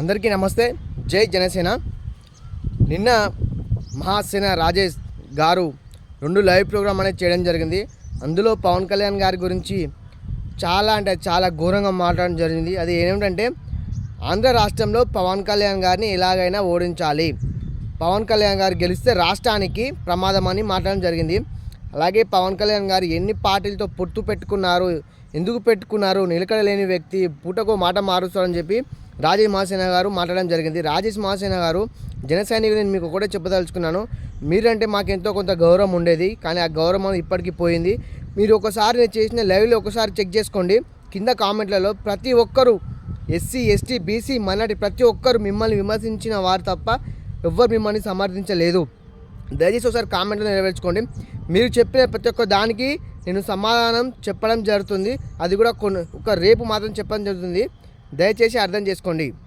అందరికీ నమస్తే. జై జనసేన. నిన్న మహాసేన రాజేష్ గారు రెండు లైవ్ ప్రోగ్రామ్ అనేది చేయడం జరిగింది. అందులో పవన్ కళ్యాణ్ గారి గురించి చాలా అంటే చాలా ఘోరంగా మాట్లాడడం జరిగింది. అది ఏమిటంటే ఆంధ్ర రాష్ట్రంలో పవన్ కళ్యాణ్ గారిని ఎలాగైనా ఓడించాలి. పవన్ కళ్యాణ్ గారు గెలిస్తే రాష్ట్రానికి ప్రమాదం అని మాట్లాడడం జరిగింది. అలాగే పవన్ కళ్యాణ్ గారు ఎన్ని పార్టీలతో పొత్తు పెట్టుకున్నారు ఎందుకు పెట్టుకున్నారు నిలకడ లేని వ్యక్తి పూటకు మాట మారుస్తారని చెప్పి రాజేష్ మహాసేన గారు మాట్లాడడం జరిగింది. రాజేష్ మహాసేన గారు జన సైనికులు నేను మీకు ఒకటే చెప్పదలుచుకున్నాను. మీరంటే మాకు ఎంతో కొంత గౌరవం ఉండేది కానీ ఆ గౌరవం ఇప్పటికీ పోయింది. మీరు ఒకసారి నేను చేసిన లైవ్లో ఒకసారి చెక్ చేసుకోండి. కింద కామెంట్లలో ప్రతి ఒక్కరూ ఎస్సీ ఎస్టీ బీసీ మైనార్టీ ప్రతి ఒక్కరు మిమ్మల్ని విమర్శించిన వారు తప్ప ఎవ్వరు మిమ్మల్ని సమర్థించలేదు. దయచేసి ఒకసారి కామెంట్లో నెరవేర్చుకోండి. మీరు చెప్పిన ప్రతి ఒక్క దానికి నేను సమాధానం చెప్పడం జరుగుతుంది. అది కూడా కొన్ని ఒక రేపు మాత్రం చెప్పడం జరుగుతుంది. దయచేసి అర్థం చేసుకోండి.